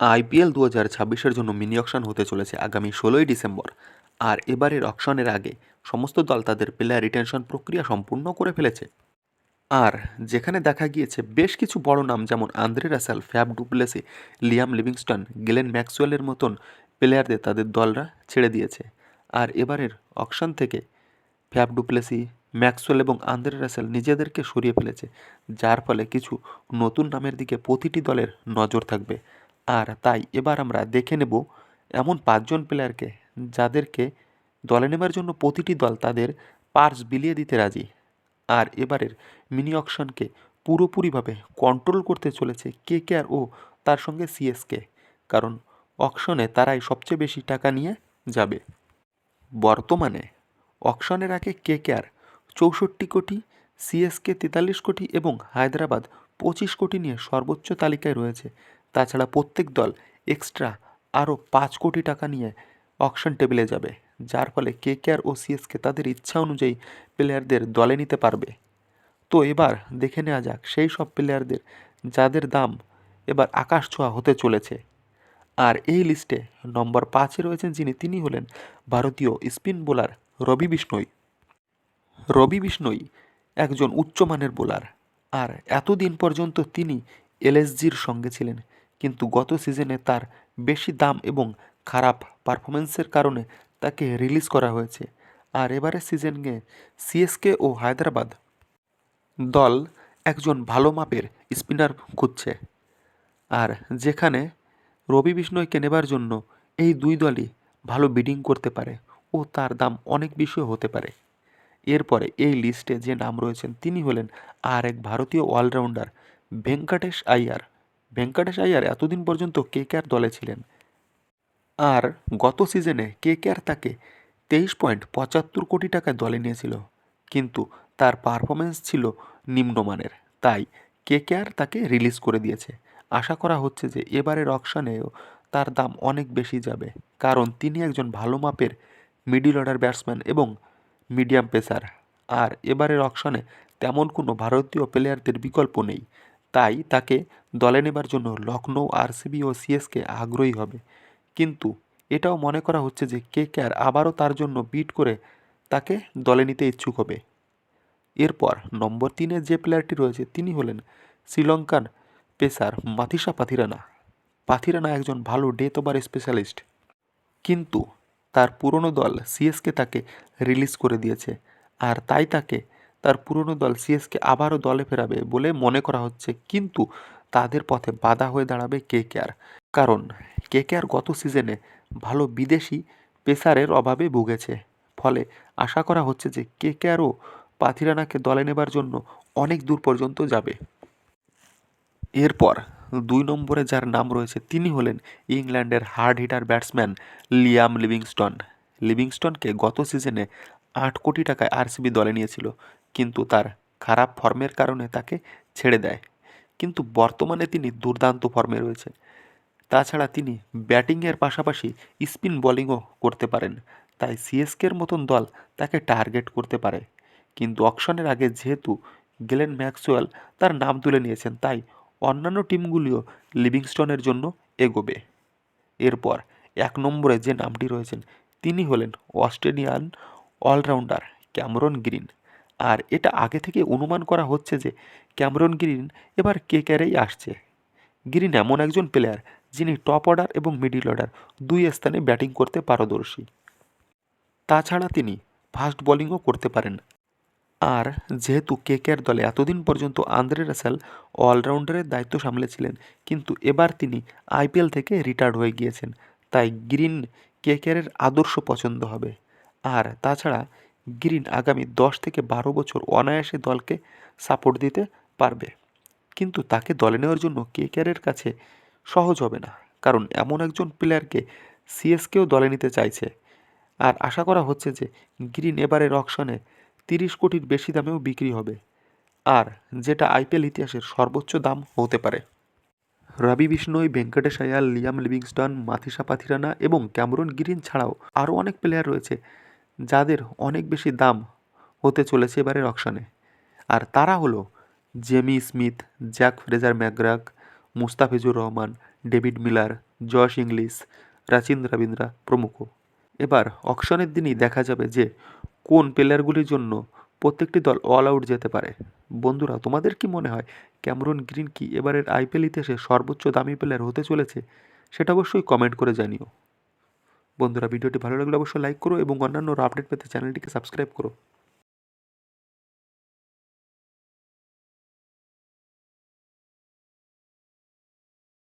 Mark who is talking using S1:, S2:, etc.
S1: IPL দু হাজার ছাব্বিশের জন্য মিনি অকশন হতে চলেছে আগামী ষোলোই ডিসেম্বর। আর এবারের অকশনের আগে সমস্ত দল তাদের প্লেয়ার রিটেনশন প্রক্রিয়া সম্পূর্ণ করে ফেলেছে। আর যেখানে দেখা গিয়েছে বেশ কিছু বড় নাম যেমন Andre Russell, Faf du Plessis, Liam Livingstone, Glenn ম্যাক্সওয়েলের মতন প্লেয়ারদের তাদের দলরা ছেড়ে দিয়েছে। আর এবারের অকশন থেকে ফ্যাব ডুপ্লেসি, ম্যাক্সওয়েল এবং আন্দ্রে রাসেল নিজেদেরকে সরিয়ে ফেলেছে, যার ফলে কিছু নতুন নামের দিকে প্রতিটি দলের নজর থাকবে। আর তাই এবার আমরা দেখে নেব এমন পাঁচজন প্লেয়ারকে যাদেরকে দলে নেবার জন্য প্রতিটি দল তাদের পার্স বিলিয়ে দিতে রাজি। আর এবারের মিনি অকশনকে পুরোপুরিভাবে কন্ট্রোল করতে চলেছে কে কে আর ও তার সঙ্গে সিএসকে কারণ অকশনে তারাই সবচেয়ে বেশি টাকা নিয়ে যাবে। বর্তমানে অকশনের আগে কে কে আর চৌষট্টি কোটি সিএসকে তেতাল্লিশ কোটি এবং হায়দ্রাবাদ পঁচিশ কোটি নিয়ে সর্বোচ্চ তালিকায় রয়েছে তাছাড়া প্রত্যেক দল এক্সট্রা আরও পাঁচ কোটি টাকা নিয়ে অকশন টেবিলে যাবে। যার ফলে কে কে আর ও সিএসকে তাদের ইচ্ছা অনুযায়ী প্লেয়ারদের দলে নিতে পারবে। তো এবার দেখে নেওয়া যাক সেই সব প্লেয়ারদের যাদের দাম এবার আকাশ ছোঁয়া হতে চলেছে। আর এই লিস্টে নম্বর পাঁচে রয়েছেন যিনি, তিনি হলেন ভারতীয় স্পিন বোলার রবি বিষ্ণই। রবি বিষ্ণই একজন উচ্চমানের বোলার আর এতদিন পর্যন্ত তিনি এলএসজির সঙ্গে ছিলেন। কিন্তু গত সিজনে তার বেশি দাম এবং খারাপ পারফরমেন্সের কারণে তাকে রিলিজ করা হয়েছে। আর এবারের সিজনে সিএসকে ও হায়দ্রাবাদ দল একজন ভালো মাপের স্পিনার খুঁজছে। আর যেখানে রবি বিষ্ণয়কে নেবার জন্য এই দুই দলই ভালো বিডিং করতে পারে ও তার দাম অনেক বেশিও হতে পারে। এরপরে এই লিস্টে যে নাম রয়েছেন, তিনি হলেন আর এক ভারতীয় অলরাউন্ডার, ভেঙ্কটেশ আইয়ার। ভেঙ্কটেশ আইয়ার এতদিন পর্যন্ত কে কে আর দলে ছিলেন? আর গত সিজনে কে কে আর তাকে তেইশ পয়েন্ট পঁচাত্তর কোটি টাকায় দলে নিয়েছিল, কিন্তু তার পারফরমেন্স ছিল নিম্নমানের। তাই কে কে আর তাকে রিলিজ করে দিয়েছে। আশা করা হচ্ছে যে এবারের অকশনেও তার দাম অনেক বেশি যাবে, কারণ তিনি একজন ভালো মাপের মিডিল অর্ডার ব্যাটসম্যান এবং মিডিয়াম পেসার। আর এবারের অকশনে তেমন কোনো ভারতীয় প্লেয়ারদের বিকল্প নেই। তাই তাকে দলে নেবার জন্য লখনৌ আরসিবি ও সিএসকে আগ্রহী হবে। কিন্তু এটাও মনে করা হচ্ছে যে কে কে আর আবারও তার জন্য বিট করে তাকে দলে নিতে ইচ্ছুক হবে। এরপর নম্বর তিনে যে প্লেয়ারটি রয়েছে তিনি হলেন শ্রীলঙ্কান পেসার মাথিসা পাথিরানা। পাথিরানা একজন ভালো ডেথ ওভার স্পেশালিস্ট। কিন্তু তার পুরনো দল সিএসকে তাকে রিলিজ করে দিয়েছে। আর তাই তাকে তার পুরনো দল সিএসকে আবারও দলে ফেরাবে বলে মনে করা হচ্ছে। কিন্তু তাদের পথে বাধা হয়ে দাঁড়াবে কে কেয়ার কারণ কে কেয়ার গত সিজনে ভালো বিদেশি পেসারের অভাবে ভুগেছে। ফলে আশা করা হচ্ছে যে কে কেয়ারও পাথিরানাকে দলে নেবার জন্য অনেক দূর পর্যন্ত যাবে। এরপর দুই নম্বরে যার নাম রয়েছে তিনি হলেন ইংল্যান্ডের hard hitter batsman Liam Livingstone. লিভিংস্টনকে গত সিজনে আট কোটি টাকায় আরসিবি দলে নিয়েছিল। কিন্তু তার খারাপ ফর্মের কারণে তাকে ছেড়ে দেয়। কিন্তু বর্তমানে তিনি দুর্দান্ত ফর্মে রয়েছে তাছাড়া তিনি ব্যাটিংয়ের পাশাপাশি স্পিন বোলিংও করতে পারেন। তাই সিএসকের মতন দল তাকে টার্গেট করতে পারে। কিন্তু অকশনের আগে যেহেতু গেলেন ম্যাক্সওয়েল তার নাম তুলে নিয়েছেন, তাই অন্যান্য টিমগুলিও লিভিংস্টনের জন্য এগোবে। এরপর এক নম্বরে যে নামটি রয়েছেন, তিনি হলেন অস্ট্রেলিয়ান অলরাউন্ডার ক্যামরন গ্রিন। আর এটা আগে থেকে অনুমান করা হচ্ছে যে ক্যামরন গ্রিন এবার কে ক্যারেই আসছে। গ্রিন এমন একজন প্লেয়ার যিনি টপ অর্ডার এবং মিডিল অর্ডার দুই স্থানে ব্যাটিং করতে পারদর্শী। তাছাড়া তিনি ফাস্ট বোলিংও করতে পারেন। আর যেহেতু কেকেআর দলে এতদিন পর্যন্ত আন্দ্রে রাসেল অলরাউন্ডারের দায়িত্ব সামলেছিলেন, কিন্তু এবার তিনি আইপিএল থেকে রিটায়ার্ড হয়ে গিয়েছেন, তাই গ্রিন কেকেআরের আদর্শ পছন্দ হবে। আর তাছাড়া গ্রিন আগামী দশ থেকে বারো বছর অনায়াসে দলকে সাপোর্ট দিতে পারবে। কিন্তু তাকে দলে নেওয়ার জন্য কে কেকেআরের কাছে সহজ হবে না। কারণ এমন একজন প্লেয়ারকে সিএসকেও দলে নিতে চাইছে। আর আশা করা হচ্ছে যে গ্রিন এবারের অকশনে তিরিশ কোটির বেশি দামেও বিক্রি হবে। আর যেটা আইপিএল ইতিহাসের সর্বোচ্চ দাম হতে পারে। রবি বিষ্ণই, ভেঙ্কটেশ লিয়াম লিভিংস্টন মাথিসা পাথিরানা এবং ক্যামরন গ্রিন ছাড়াও আরও অনেক প্লেয়ার রয়েছে যাদের অনেক বেশি দাম হতে চলেছে এবারের অকশনে আর তারা হলো Jamie Smith Jake Fraser McGurk Mustafizur Rahman David Miller Josh Inglis Rachin Ravindra প্রমুখ। এবার অকশনের দিনই দেখা যাবে যে কোন প্লেয়ারগুলির জন্য প্রত্যেকটি দল অল আউট যেতে পারে। বন্ধুরা, তোমাদের কি মনে হয় ক্যামরন গ্রিন কি এবারের আইপিএল ইতিহাসে সর্বোচ্চ দামি প্লেয়ার হতে চলেছে? সেটা অবশ্যই কমেন্ট করে জানিও। বন্ধুরা ভিডিওটি ভালো লাগলে অবশ্যই লাইক করো এবং অন্যান্য আপডেট পেতে চ্যানেলটিকে সাবস্ক্রাইব করো।